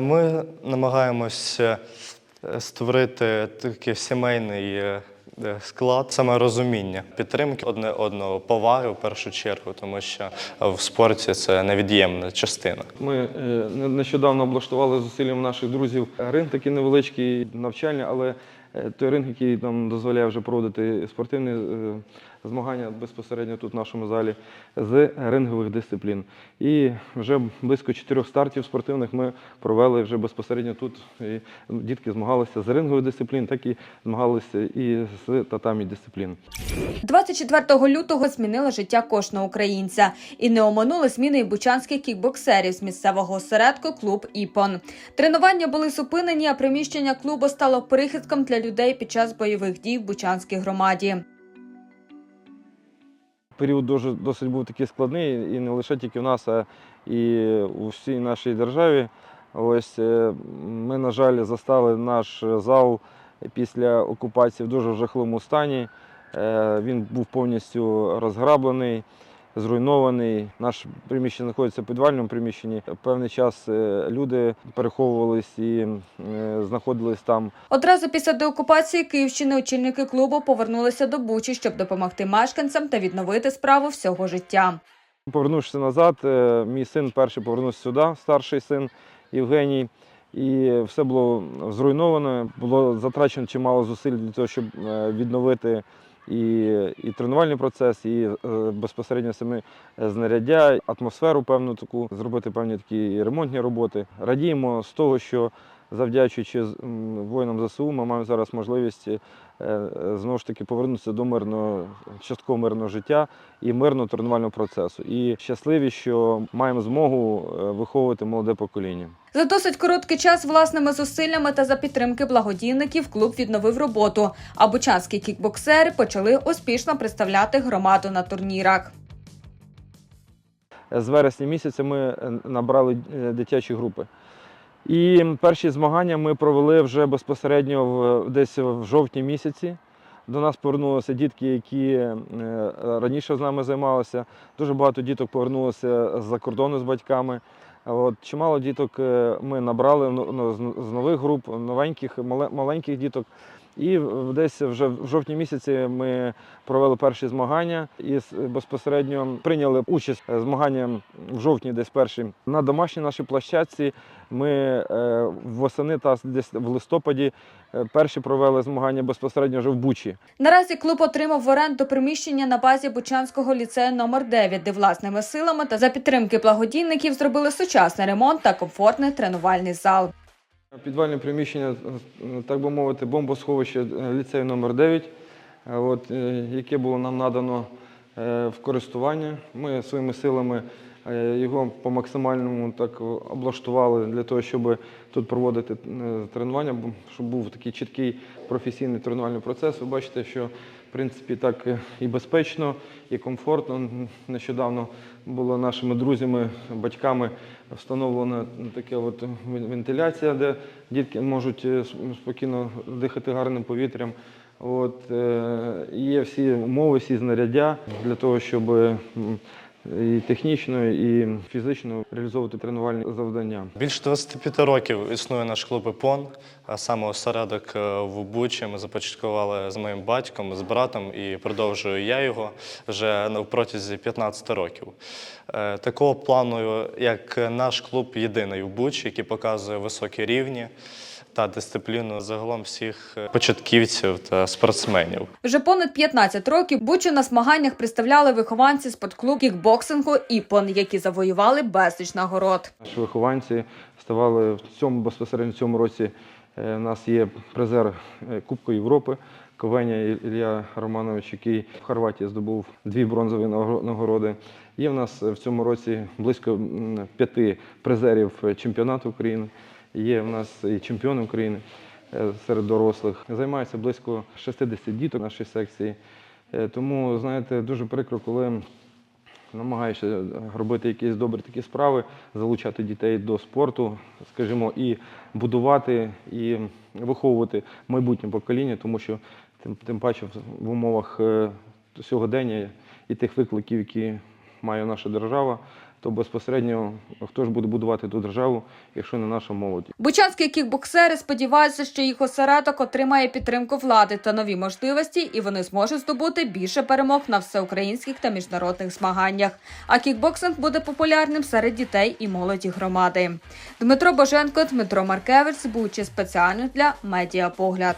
Ми намагаємося е, створити такий сімейний е, е, склад, саме розуміння, підтримки одне одного, поваги в першу чергу, тому що в спорті це невід'ємна частина. Ми не- нещодавно облаштували зусиллям наших друзів ринг такий невеличкий навчальний, але той ринг, який нам дозволяє вже проводити спортивні е, змагання безпосередньо тут в нашому залі з рингових дисциплін. І вже близько чотирьох стартів спортивних ми провели вже безпосередньо тут. І дітки змагалися з рингових дисциплін, так і змагалися і з татамі дисциплін. 24 лютого змінили життя кожного українця. І не оминули зміни й бучанських кікбоксерів з місцевого осередку клуб Іпон. Тренування були зупинені, а приміщення клубу стало прихистком для людей під час бойових дій в Бучанській громаді. період дуже досить був такий складний, і не лише тільки в нас, а і у всій нашій державі. Ось е, ми, на жаль, застали наш зал після окупації в дуже жахливому стані. Е, Він був повністю розграблений, зруйнований. Наше приміщення знаходиться в підвальному приміщенні. Певний час е, люди переховувались і е, знаходились там Одразу після деокупації Київщини очільники клубу повернулися до Бучі, щоб допомогти мешканцям та відновити справу всього життя. Повернувшись назад, е, мій син перший повернувся сюди, старший син Євгеній. І все було зруйновано, було затрачено чимало зусиль для того, щоб відновити і, і тренувальний процес, і е, безпосередньо саме знаряддя, атмосферу певну таку, зробити певні такі ремонтні роботи. Радіємо з того, що завдячуючи воїнам ЗСУ, ми маємо зараз можливість е, знову ж таки повернутися до мирного, частково мирного життя і мирного тренувального процесу. І щасливі, що маємо змогу е, виховувати молоде покоління. За досить короткий час власними зусиллями та за підтримки благодійників клуб відновив роботу, а бучанські кікбоксери почали успішно представляти громаду на турнірах. З вересня місяця ми е, набрали дитячі групи. І перші змагання ми провели вже безпосередньо в, десь в жовтні місяці. До нас повернулися дітки, які е, раніше з нами займалися. Дуже багато діток повернулося з-за кордону з батьками. От, чимало діток е, ми набрали ну, ну, з- нових груп, новеньких, маленьких діток. І десь вже в жовтні місяці ми провели перші змагання і безпосередньо прийняли участь в змагання в жовтні, десь перші на домашній нашій площадці. Ми е, восени та десь в листопаді е, перші провели змагання безпосередньо вже в Бучі. Наразі клуб отримав в оренду приміщення на базі Бучанського ліцею номер 9 де власними силами та за підтримки благодійників зробили сучасний ремонт та комфортний тренувальний зал. Підвальне приміщення, так би мовити, бомбосховище е, ліцею номер 9 е, от, е, яке було нам надано в користування. Ми своїми силами його по максимальному так облаштували для того, щоб тут проводити тренування, щоб був такий чіткий професійний тренувальний процес. Ви бачите, що принципі так і безпечно, і комфортно. Нещодавно було нашими друзями, батьками встановлена така от вентиляція, де дітки можуть е, спокійно дихати гарним повітрям. От, е, є всі умови, всі знаряддя для того, щоб і технічно, і фізично реалізовувати тренувальні завдання. Більше 25 років існує наш клуб ІПОН, а саме осередок е, в Бучі. Ми започаткували з моїм батьком, з братом і продовжую я його вже протязі 15 років. Е, Такого плану, як наш клуб, єдиний в Бучі, який показує високі рівні та дисципліну загалом всіх е, початківців та спортсменів. Вже понад 15 років Бучу на змаганнях представляли вихованці спортклуб кікбоксингу «Іпон», які завоювали безліч нагород. Наші вихованці ставали в цьому безпосередньо в цьому році. е, У нас є призер е, Кубку Європи. Ковеня Ілля Романович, який в Хорватії здобув дві бронзові нагоро- нагороди. Є в нас в цьому році близько п'яти призерів чемпіонату України. Є в нас і чемпіони України е, серед дорослих. Займається близько 60 діток в нашій секції. Е, Тому, знаєте, дуже прикро, коли намагаєшся робити якісь добрі такі справи, залучати дітей до спорту, скажімо, і будувати, і виховувати майбутнє покоління, тому що тим, тим паче в- умовах е, сьогодення і тих викликів, які має наша держава, то безпосередньо хто ж буде будувати ту державу, якщо не наша молодь. Бучанські кікбоксери сподіваються, що їх осередок отримає підтримку влади та нові можливості, і вони зможуть здобути більше перемог на всеукраїнських та міжнародних змаганнях. А кікбоксинг буде популярним серед дітей і молоді громади. Дмитро Боженко, Дмитро Маркевич, Бучі спеціально для медіапогляд.